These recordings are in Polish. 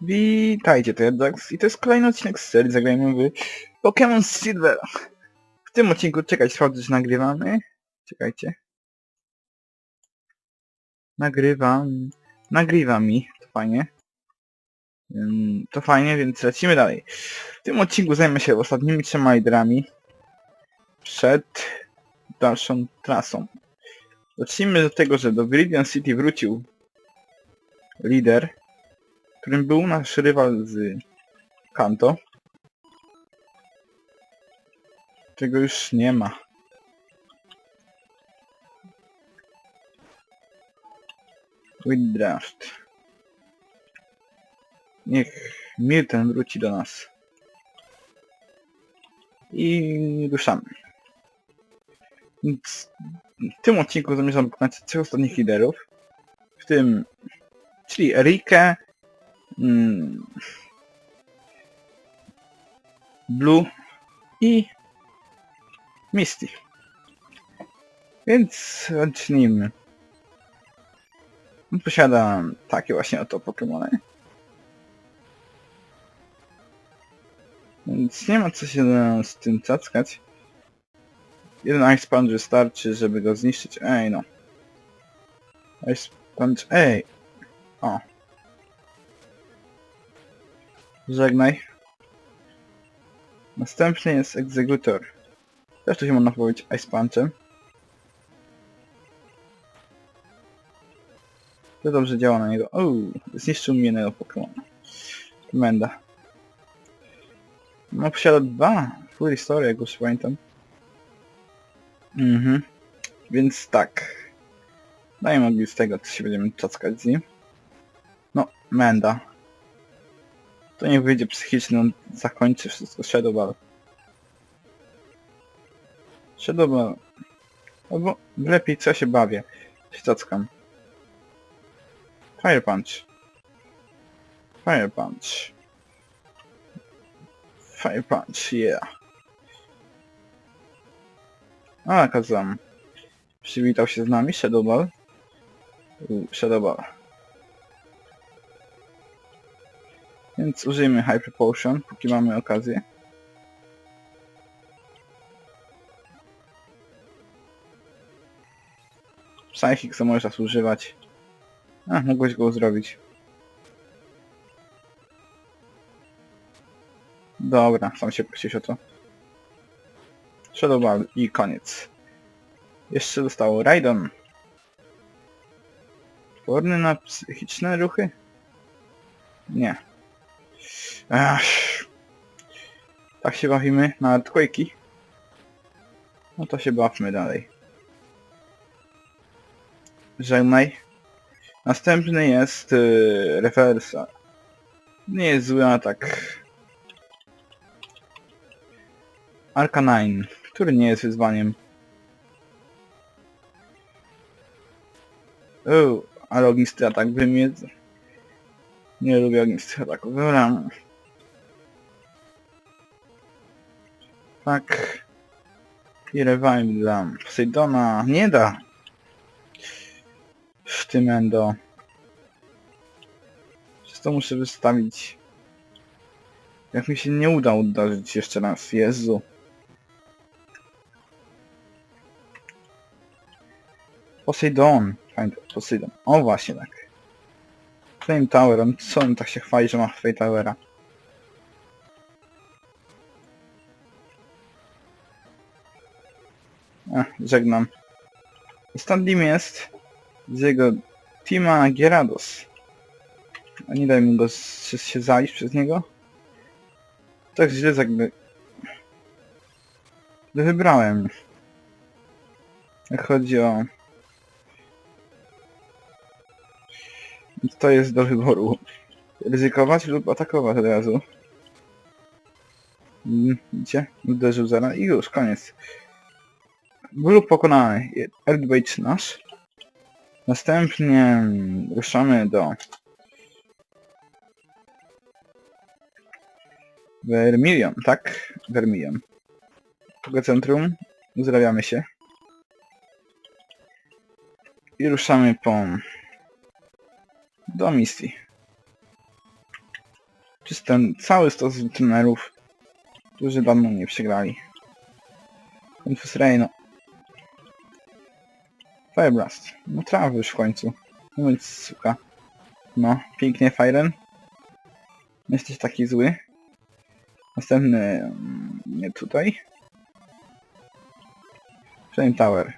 Witajcie, to Jax i to jest kolejny odcinek z serii Zagrajmy w Pokémon Silver. W tym odcinku, czekać, sprawdzę, czy nagrywamy. Czekajcie. Nagrywam. Nagrywa mi, to fajnie. To fajnie, więc lecimy dalej. W tym odcinku zajmę się ostatnimi trzema liderami przed dalszą trasą. Zacznijmy do tego, że do Viridian City wrócił lider, którym był nasz rywal z Kanto. Tego już nie ma. Withdraft. Niech Milton wróci do nas. I ruszamy. Więc w tym odcinku zamierzam pokonać trzech ostatnich liderów. W tym, czyli Erikę, mm, Blue i Misty. Więc zacznijmy. On posiada takie właśnie oto Pokémony. Więc nie ma co się z tym cackać. Jeden Ice Punch wystarczy, żeby go zniszczyć. Ej no. Ice Punch, ej. O. Żegnaj. Następny jest Egzekutor. Też to się można powiedzieć Ice Punchem. To dobrze działa na niego. Uuu, zniszczył mi jednego Pokemona. Menda. No posiada dwa. Full Story, jak już pamiętam. Mhm. Więc tak. Dajmy mogli z tego, co się będziemy czackać z nim. No, Menda. To niech wyjdzie psychiczny, on zakończy wszystko Shadow Ball. Shadow Ball. Albo lepiej co się bawię. Się cackam. Fire Punch. Fire Punch. Fire Punch, yeah. A, Kazam. Przywitał się z nami Shadow Ball. Więc użyjmy Hyper Potion, póki mamy okazję. Psychic co możesz raz używać. A, mogłeś go zrobić. Dobra, sam się prosić o to. Shadow Ball i koniec. Jeszcze zostało Raidon. Odporny na psychiczne ruchy? Nie. Ach. Tak się bawimy na Earthquake'i? No to się bawmy dalej. Żegnaj. Następny jest yy, Reversa. Nie jest zły atak. Arcanine, który nie jest wyzwaniem. Uuu, ale ognisty atak wymiedz. Nie lubię ognistych ataków. Dobra. Tak. I revive dla Poseidona. Nie da. W tym endo. Przez to muszę wystawić. Jak mi się nie uda uderzyć jeszcze raz. Jezu. Poseidon. Fajnie, Poseidon. O właśnie tak. Flame Tower, on co on tak się chwali, że ma Flame Towera? Żegnam. Ostatnim jest z jego Tima Gyarados. A nie daj mi go się zalić przez niego? Tak źle jakby... Wybrałem. Jak chodzi o To jest do wyboru. Ryzykować lub atakować od razu. Mm, Widzicie? Uderzył zaraz i już, koniec. Ból pokonany. Earthbait nasz. Następnie ruszamy do Vermilion, tak? Vermilion. Tego centrum. Uzdrawiamy się. I ruszamy po do misji. Przez ten cały stos tunerów, którzy dawno nie przegrali. Confus Reino. Fireblast. No już w końcu. No więc suka. No, pięknie Firen. Jesteś taki zły. Następny... mm, Nie tutaj. Flame Tower.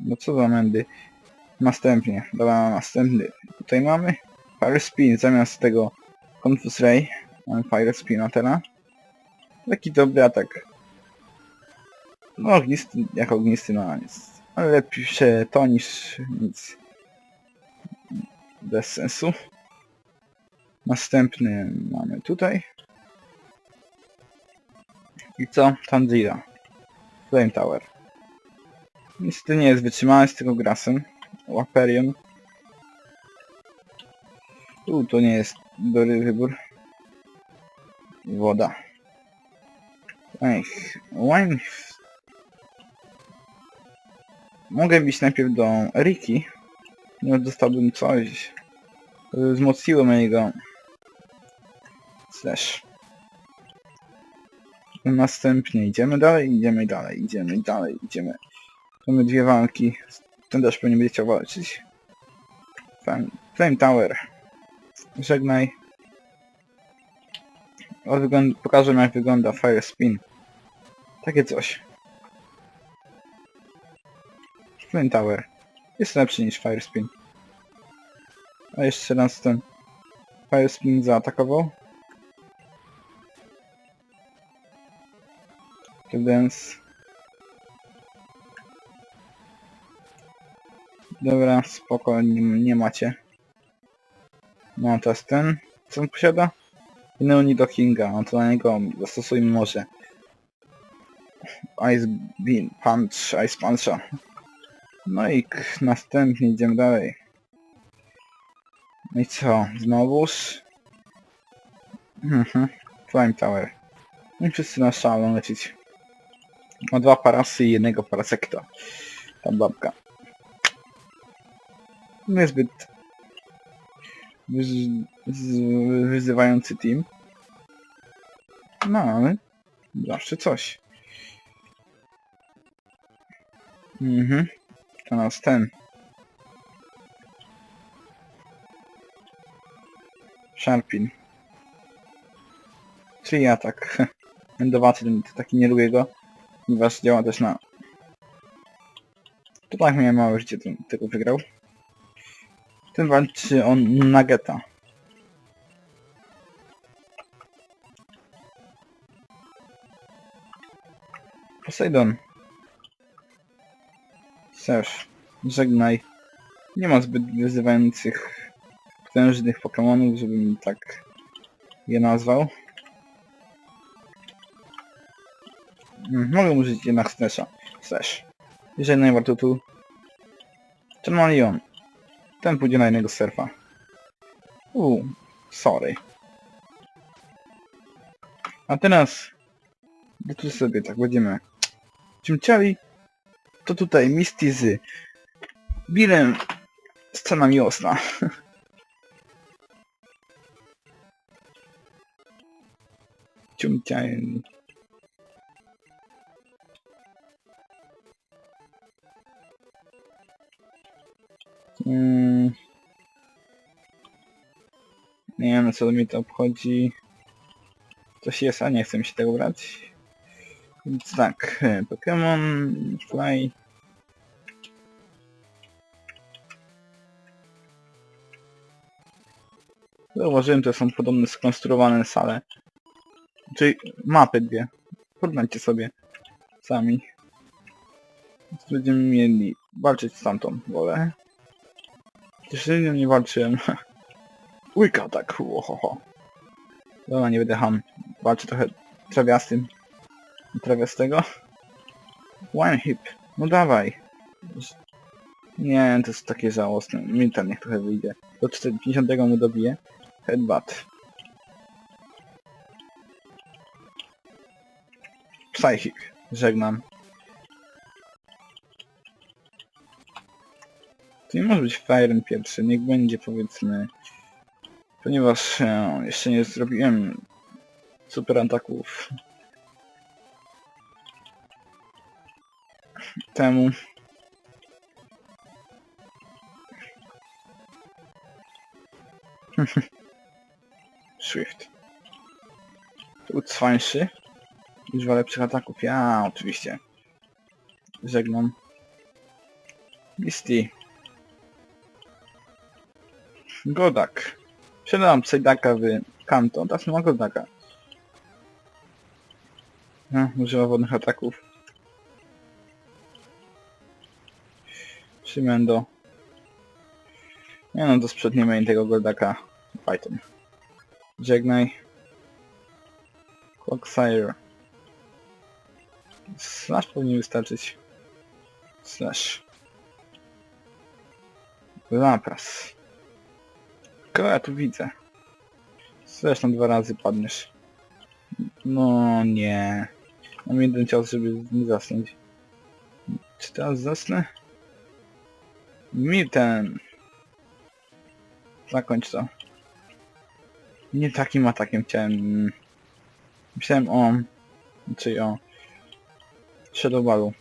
No co za mędy. Następnie. Dobra, następny. Tutaj mamy Fire Spin zamiast tego Confus Ray. Mamy Fire Spina teraz. Taki dobry atak. No ognisty, jak ognisty no nic. Ale lepiej się to niż nic. Bez sensu. Następny mamy tutaj. I co? Tanjira. Flame Tower. Niestety nie jest wytrzymały z tego grasem. Waperion. Tu to nie jest dobry wybór. Woda. Ech, wine. Mogę bić najpierw do Riki. No dostałbym coś. Wzmocniło mojego slash. Następnie idziemy dalej, idziemy dalej, idziemy dalej, idziemy. Mamy dwie walki. Ten też pewnie będzie chciał walczyć. Flame, Flame Tower. Żegnaj. Pokażę jak wygląda Fire Spin. Takie coś. Flame Tower. Jest lepszy niż Fire Spin. A jeszcze raz ten Fire Spin zaatakował. Dance. Dobra, spoko, nie, nie macie. No to jest ten. Co on posiada? Neoni do Kinga, no to na niego zastosujmy może. Ice Beam, Punch, Ice Puncha. No i następnie idziemy dalej. No i co? Znowuż? Mhm. Flame Tower. No i wszyscy na szalą lecieć. Ma dwa parasy i jednego parasekta. Ta babka. Niezbyt wyzywający team. No ale zawsze coś. Mhm. To nas ten. Sharpin. Czyli atak. Endowaty to taki nie lubię go. Ponieważ działa też na... To tak miałem małe życie, to, tego wygrał. Ten walczy on Nugeta. Poseidon. Serf. Żegnaj. Nie ma zbyt wyzywających potężnych Pokemonów, żebym tak je nazwał. Mm, Mogę użyć jednak Slasha. Slash. Jeżeli najwarto tu. Charmeleon. Ten pójdzie na jednego surfa. Uuu, sorry. A teraz... No tu sobie tak będziemy... Ciumciali... To tutaj Misty z... Billem... Scena miłosna. Ciumciali... Mm. Nie wiem co mi to obchodzi. Coś jest, a nie chcę mi się tego brać. Więc tak, Pokémon, Fly. Zauważyłem, to są podobne skonstruowane sale. Czyli mapy dwie. Porównajcie sobie sami. Będziemy mieli walczyć z tamtą wolę. Jeszcze z nie walczyłem. Łyka tak, ohoho. Dobra, nie będę ham. Walczę trochę trawiastym. Trawiastego. One hip. No dawaj. Nie, to jest takie żałosne. Militar niech trochę wyjdzie. Do 50 mu dobiję. Headbutt. Psychic. Żegnam. To nie może być Fire pierwszy, niech będzie powiedzmy Ponieważ e, jeszcze nie zrobiłem super ataków temu. Swift. Tu cwańszy. Liczba lepszych ataków. Ja oczywiście. Żegnam. Misty. Godak. Sprzedałam Psydaka w Kanto. Teraz ma Godaka. No, używa wodnych ataków. Szymendo. Nie no, to sprzedniemy tego Goldaka. Python. Żegnaj. Clocksire. Slash powinien wystarczyć. Slash. Lapras. Kogo ja tu widzę? Zresztą dwa razy padniesz. No nie. Mam jeden cios, żeby nie zasnąć. Czy teraz zasnę? Milten. Zakończ to. Nie takim atakiem chciałem. Myślałem o... Czyli o... Shadow Ballu.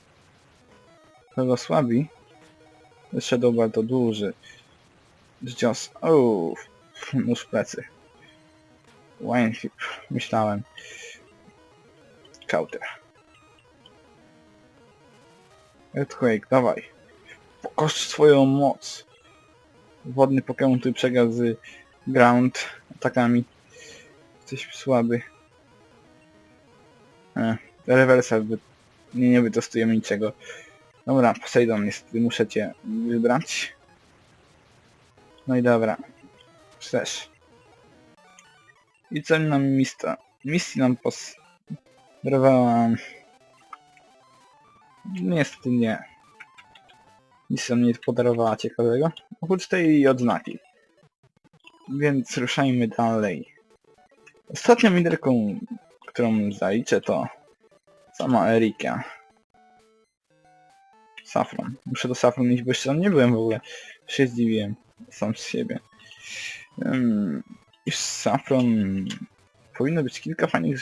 Chyba słabi. Shadow Ball to duży. Cios. Uuu. Nóż w plecy. Winefip. Myślałem. Counter. Earthquake, dawaj. Pokaż swoją moc. Wodny Pokémon, który przegrał z Ground atakami. Jesteś słaby. E, reversal, by... nie, nie wytestujemy niczego. Dobra, Poseidon, niestety muszę cię wybrać. No i dobra. Też. I co nam mista? Misji nam podarowała... Niestety nie. Nic nam nie podarowała ciekawego. Oprócz tej odznaki. Więc ruszajmy dalej. Ostatnią liderką, którą zaliczę to sama Erika. Safron. Muszę do Safron iść, bo jeszcze tam nie byłem w ogóle. Się zdziwiłem sam z siebie. Um, Safron powinno być kilka fajnych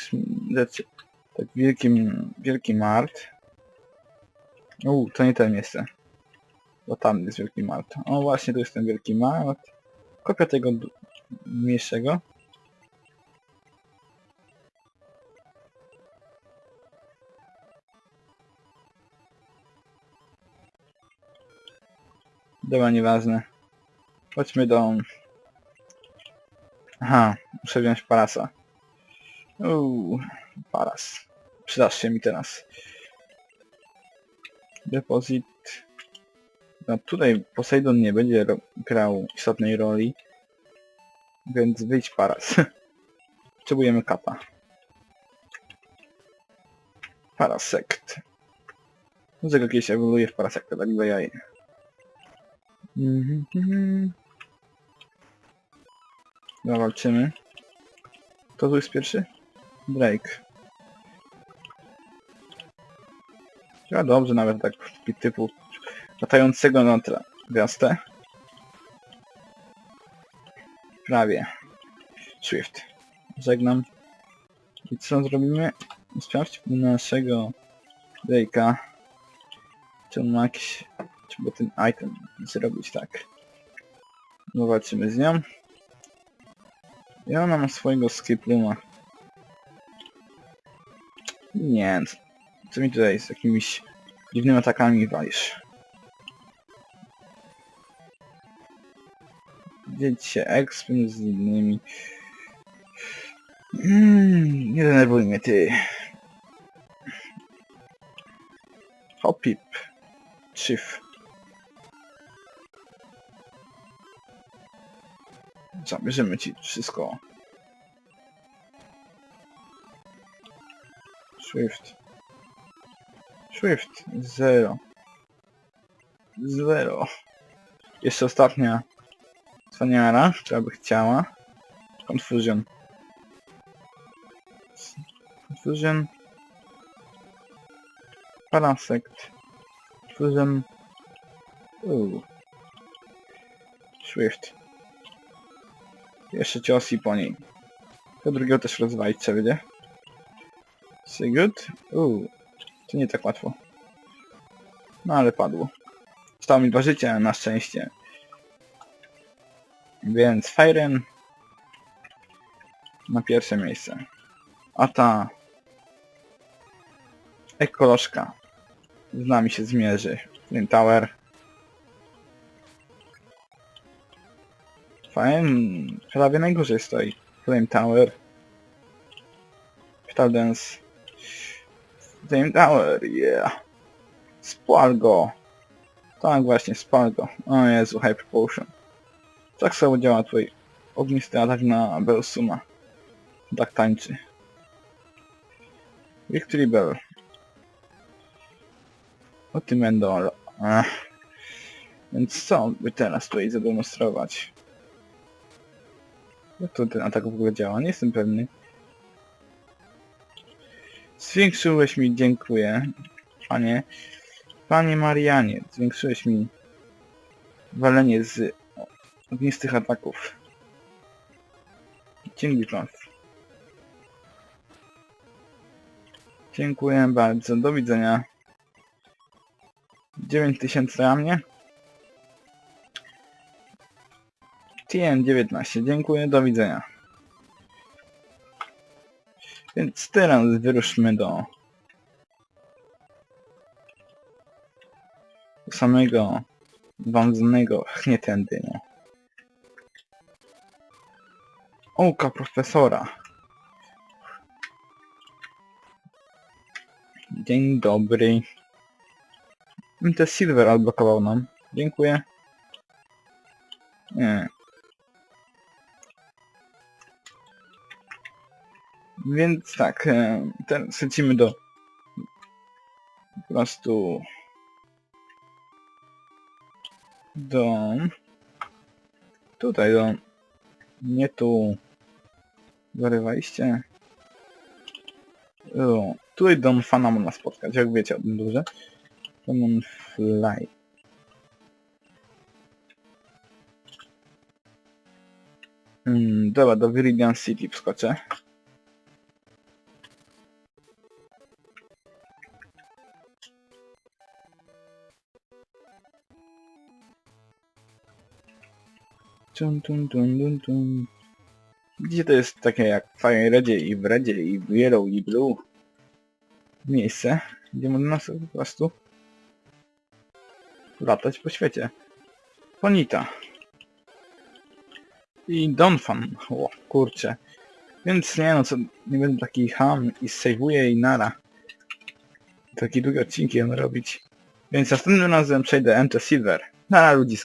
rzeczy. Tak wielkim, wielki mart. Uuu, to nie ten miejsce. Bo tam jest wielki mart. O właśnie, tu jest ten wielki mart. Kopia tego mniejszego. Dobra, nieważne. Chodźmy do... Aha, muszę wziąć parasa. Uuu, paras. Przydasz się mi teraz. Depozyt. No tutaj Poseidon nie będzie grał istotnej roli. Więc wyjdź paras. Potrzebujemy kapa. Parasekt. Go kiedyś ewoluuje w parasekta, tak. Mhm, mhm. Dobra, walczymy. Kto tu jest pierwszy? Drake. Ja dobrze, nawet tak typu latającego na gwiazdę. Prawie. Swift. Żegnam. I co zrobimy? Sprawdź u naszego Drake'a. Czy on ma jakiś... Czy by ten item zrobić tak. No walczymy z nią. Ja ona ma swojego skipluma. Nie, co mi tutaj z jakimiś dziwnymi atakami walisz? Dzieć się ekspem z innymi. Mm, nie denerwuj mnie ty. Hopip. Chief. Zabierzemy ci wszystko. Swift. Swift. Zero. Zero. Jeszcze ostatnia Wspaniara, która by chciała. Confusion. Confusion. Parasect. Confusion. Uuu. Swift. Jeszcze cios i po niej. To drugiego też rozwalić trzeba będzie. Sigurd? Uuu, to nie tak łatwo. No ale padło. Zostało mi dwa życia na szczęście. Więc Fairen na pierwsze miejsce. A ta ekolożka z nami się zmierzy. Ten Tower. Fajnie, prawie najgorzej stoi. Flame Tower. Petal Dance. Flame Tower, yeah. Spal go. Tak właśnie, spal go. O Jezu, Hyper Potion. Tak samo działa twój ognisty atak na Belsuma. Tak tańczy. Victory Bell. O tym. Ech. Więc co by teraz tutaj zademonstrować? Jak to ten atak w ogóle działa? Nie jestem pewny. Zwiększyłeś mi, dziękuję. Panie. Panie Marianie, zwiększyłeś mi walenie z ognistych ataków. Dzięki Pan. Dziękuję bardzo. Do widzenia. 9000 dla mnie. TN19. Dziękuję. Do widzenia. Więc teraz wyruszmy do samego wąznego, nie tędy, no. Ołka profesora. Dzień dobry. MT Silver odblokował nam. Dziękuję. Nie. Więc tak, e, teraz lecimy do po prostu do tutaj do nie tu zarywaliście o, tutaj Don Fana można spotkać, jak wiecie o tym duże? Demon Fly. Mm, dobra, do Viridian City wskoczę. Tum, tum, tum, tum, tum. Widzicie, to jest takie jak w Fire Redzie i w Redzie i w Yellow i Blue miejsce, gdzie można sobie po prostu latać po świecie. Ponita. I Donfan. O, kurczę. Więc nie no, co, nie będę taki ham i sejwuję i nara. Takie długie odcinki będę robić. Więc następnym razem przejdę MT Silver. Na ludziska.